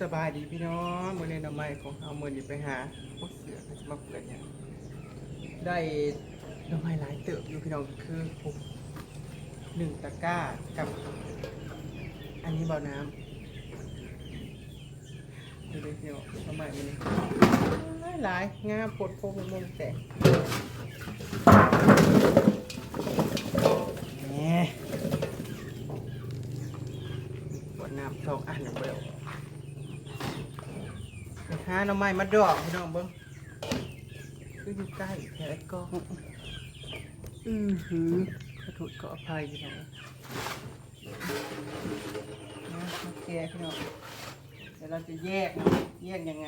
สบายดีพี่น้องมื่อนี้น้ำไม้ของเอามือนี้ไปหาพวกเสือเขาจะมาเปิดเนี่ยได้น้ำไม้หลายเติบอยู่พี่น้องคือผมหนึ่งตะกร้ากับ อันนี้เบาน้ำดูดิพี่น้องน้ำไม้มันนี่หลายงามปวดโพงมุมแต่แหมปวดน้ำสองอันเดียว หาหน่อไม้มาดอกพี่น้องเบิ้งคืออยู่ใกล้แค่กล้องอือหือขอโทษขออภัยพี่น้องนะโอเคพี่น้องเดี๋ยวเราจะแยกนะแยกยังไง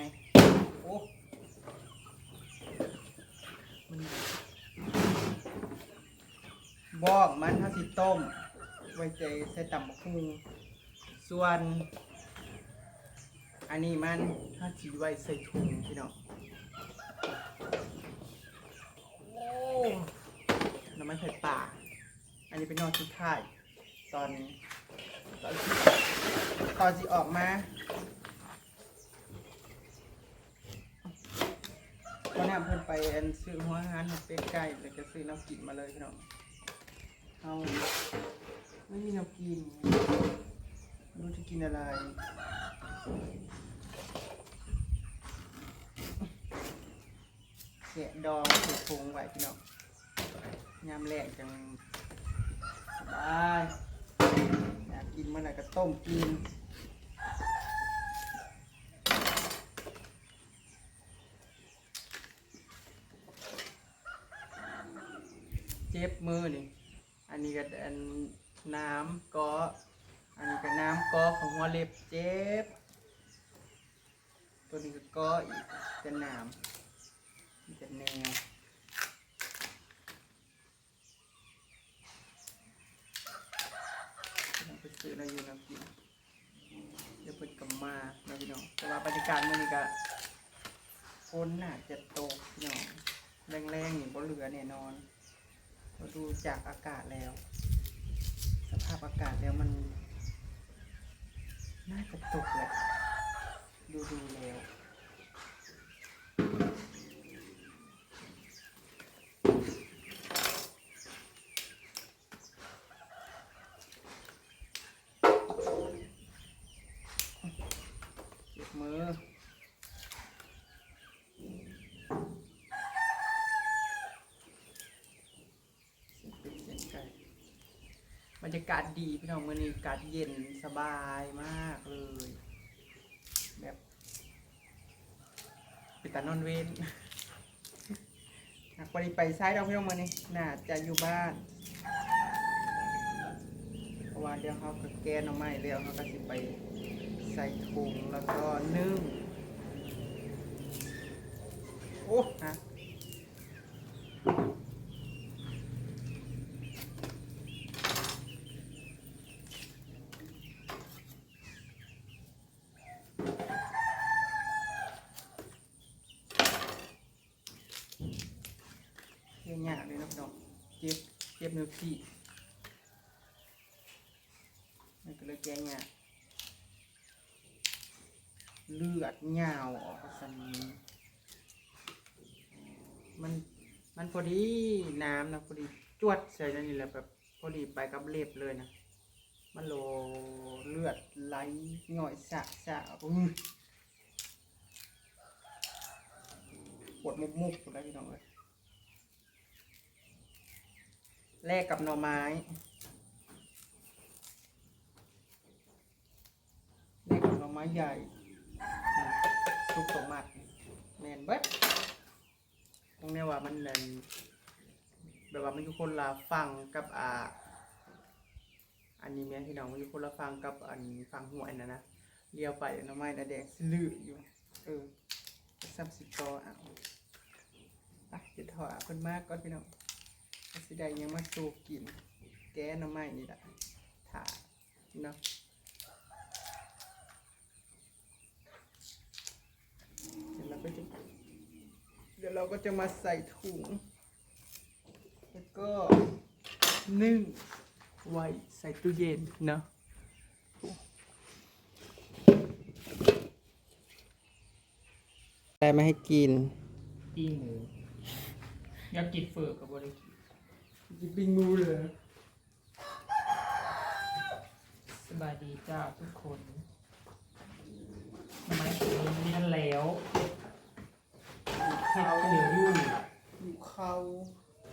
โอ้มันบอกมันถ้าสิต้มไว้ใจใส่ตำบักหุ่งส่วน อันนี้มันถ้าจีไว้ใส่ถุงพี่น้องโอ้น้ำมันไผ่ป่า อันนี้เป็นนอนชุดท้าย ตอนตอนตอนจีออกมาตอนนี้เพิ่นไปอันซื้อหัวอาหารเป็ดไก่แล้วก็ซื้อน้ำกินมาเลยพี่น้องเอาไม่มีน้ำกินไม่รู้จะกินอะไร แกะดองถูกพงไว้พี่น้องยามแรกจังสบายอยากกินเมื่อไหร่ก็ต้มกินเจ็บมือนี่ อันนี้ก็อันน้ำก็ อันนี้ก็น้ำก็ของหัวเล็บเจ็บ ตัวนี้ก็ก็อีกเป็นน้ำมันจะแนวไปซื้อเรอยู่น้ำกินเดี๋ยวเปิดกลับมาเราพี่น้องแต่ว่าบรรยากาศมันนี่ก็ฝนน่าจะตกพี่น้องแรงๆนี่บ่เหลือแน่นอนเราดูจากอากาศแล้ว สภาพอากาศแล้วมัน น่าจะตกแหละ ดูดูแล้วบมือไก่บรรยากาศดีพี่น้องมื่อนี้อากาศเย็นสบายมากเลย แบบ ปิตานอนเวนหากวันนี้ไปซ้ายเราพี่น้องมานี่น่าจะอยู่บ้านเพราะว่าเดี๋ยวเขาก็แกนเอาไม้แล้วเขาก็จะไปใส่ถุงแล้วก็นึ่งโอ้ฮะ ยากเลยนะพี่น้องเจ็บเจ็บนิ้วที่มันก็เลยแกงเนี่เลือดเหงาออกสันนี้มันมันพอดีน้ำนะพอดีจวดใส่นั่นนี่แหละแบบพอดีไปกับเล็บเลยนะมันโลเลือดไหลหน่อยสะสะอุ้ยปวดมุกมุกๆอะไรพี่น้องเลย แลกกับหน่อไม้นี่คือหน่อไม้ใหญ่ซุปสมัดแมนเบิดตรงนี้ว่ามันเลยแบบว่ามันอยู่คนละฟังกับอ่า อันนี้แม่พี่น้องมันอยู่คนละฟังกับอันฟังหัวอันนั้นนะเลี้ยวไปหน่อไม้นะแดงสลืออยู่ เออซับสิกออะไปจะถอดคนมากก่อนพี่น้อง สิได้ยังมาสูบกิน แก้หน่อไม้นี่แหละถ่าเนาะเดี๋ยวเราก็จะเดี๋ยวเราก็จะมาใส่ถุง แล้วก็นึ่งไว้ใส่ตู้เย็นเนาะได้มาให้กินปิ้งหมูอยากกินเฟอร์กับบริกิ นปิ้งมูเลยสบายดีจ้าทุกคนทำไมถึงเรียนแล้วเฮ็ดเหลืออยู่อยู่เขา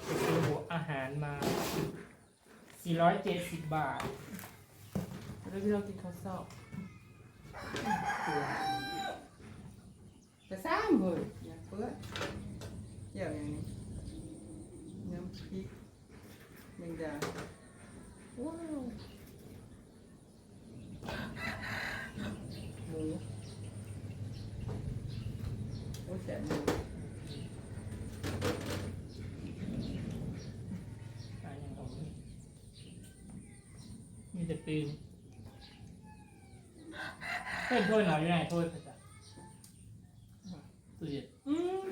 ไปซื้อหัวอาหารมา 470 บาท แล้วพี่เรากินข้าวเศร้าจะซ้ำเลยอย่าเปื้อนเกี่ยวอย่างนี้น้ำพริก แมงดาว้าวหมูโอ้ยแสบหมูอะอย่างของนี่มีแต่ปีนเพื่อนถ้วยหน่อยอยู่ไหนถ้วยพระจ้ะตู้เย็นอืม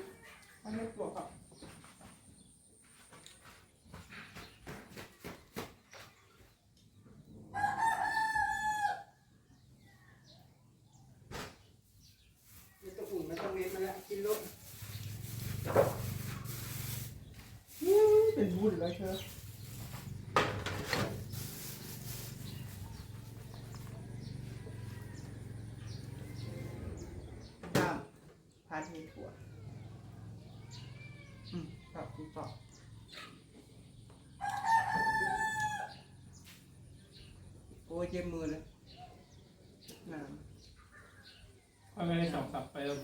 ทำไม่กลัวครับไม่ต้องอุ่นไม่ต้องเวทมาแล้วกินลูกอืมเป็นบุญแล้วเชียวตามพาทีถั่ว อืมกลับกินต่อโอ้ยเจ็บมือเลยน้เอาไปได้สองสับไปแล้ว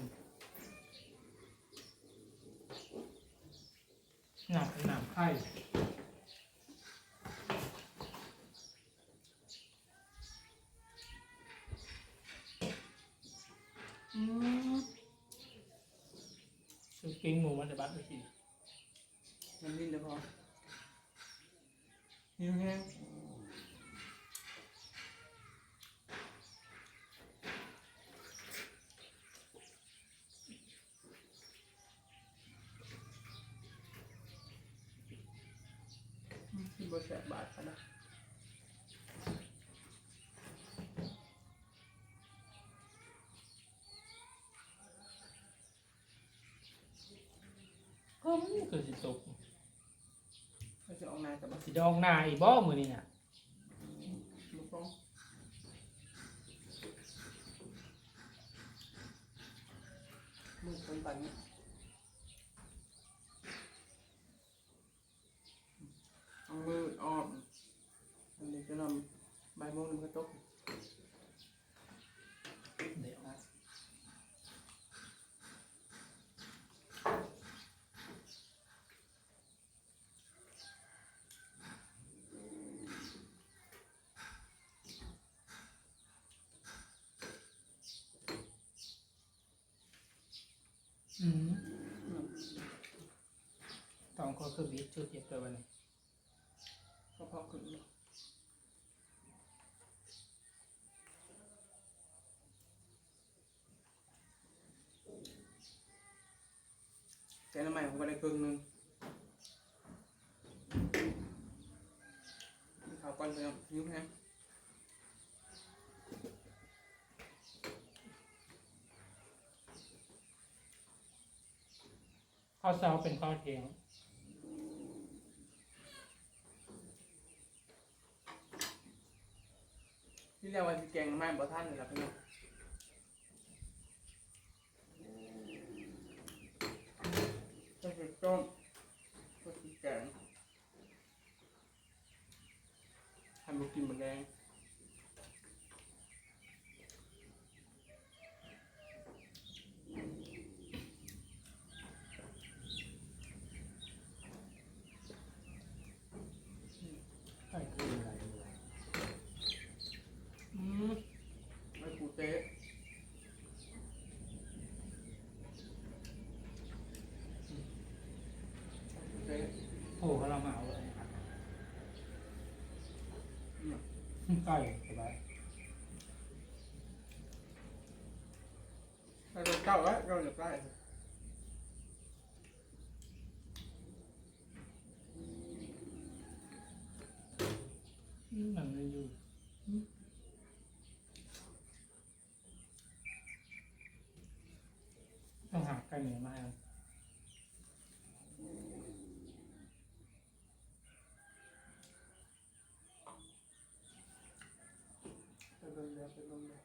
หนักหนักไข่ำอืม ซื้อปิ้งหมูมันจะบัดไปสิ มันดิ้นเดี๋ยวพอหิวแห้ง อืมที่บริษัทบาทกันนะก็มันเกิดสิตกเขาจะออกนายแต่บัตรสิดองหน้าอีกบ่มือนี่น่ะลูกฟ้องมือคนปันนี้เอามือออมอันนี้จะนำใบายโมงหนึงก็ตก เดี๋ยวนะ อืมต้ องก็คือวิทย์ชื่อเก็บตัววันนี้ก็พอขึ้นอยู่แกงน้ำใหม่ผมก็ได้ครึ่งนึงเขาก้อนเดียยิ้มแห้งข้าวเช้าเป็นข้าวเที่ยง ที่เรียกว่าที่แกงน้ำใหม่บ่ท่านเลยล่ะพี่น้องก็คือต้มก็คือแกงทำบุกินหมดแดง ไข่คืออะไรด้วย อืมไอ้ปูเต๊ะปูเต๊ะ โอ้เขาเรามาเอาเลย อืม ไก่สบายเราจะเก้าแล้วเราจะได้ อืมมันไม่อยู่ ต้องหาไก่เหนียวมาให้มัน ไป เบิ่งเดี๋ยวไปเบิ่งเดี๋ยว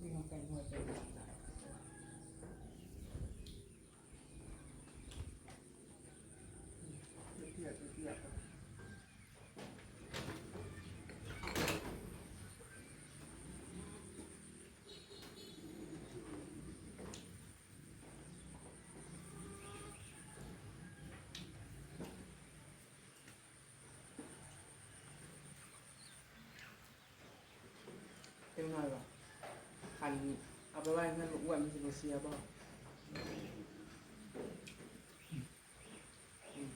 วิ่งเอาไก่หัวใจเทียบเทียบ เต็มหน่อยป่ะคันเอาไปไว้เงินลูกอ้วนมันสิบเสียบ่อืม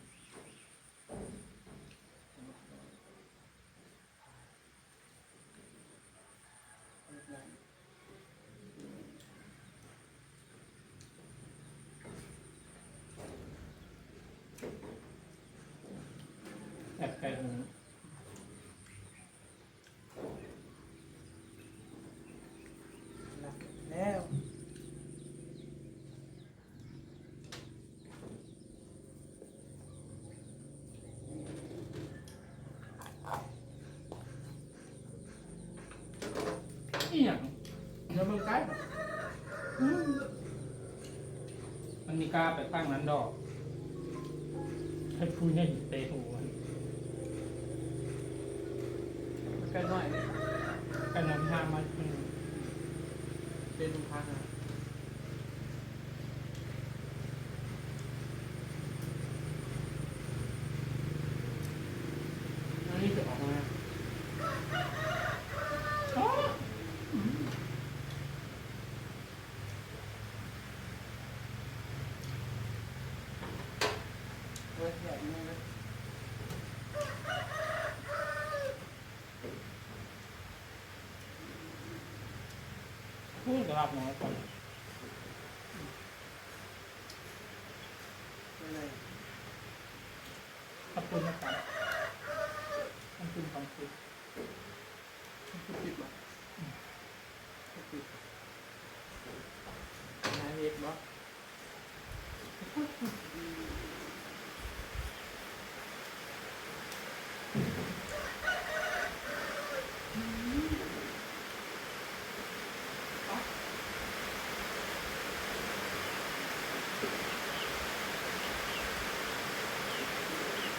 แบบไก่หมูแล้ว อีหยัง เดี๋ยวมึง ใกล้มันมีกล้าไปตั้งนั้นดอก ให้พูดให้เตะหูมันใกล้หน่อยนี่กันน้ำห้างมันเป็นทางนะอันนี้จะออกมา อ๋อ เว้ยแบบนี้นะ พูดกับหมอก่อนไม่เลยขอบคุณนะครับขอบคุณของคุณทุกปิดบ่ทุกปิดนายเฮ็ดบ่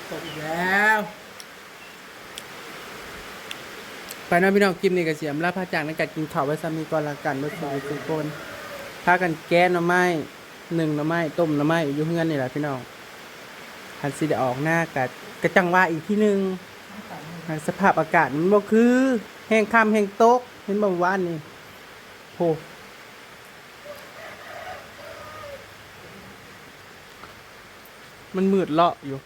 จบอีกแล้ว ไปน้องพี่น้องกิมนี่กระเสียมลาพระจากในการกินข้าวไว้ซ้ำมีก่อนละกันเมื่อสู่ทุกคนพากันแก้หน่อไม้หนึ่งหน่อไม้ต้มหน่อไม้อยู่เฮือนนี่แหละพี่น้องหันสิได้ออกหน้ากัดกระจังว่าอีกที่หนึ่งสภาพอากาศมันบ่คือ แห้งค่ำแห้งตกเห็นบ่เมื่อวานนี่โหมันมืดเลาะอยู่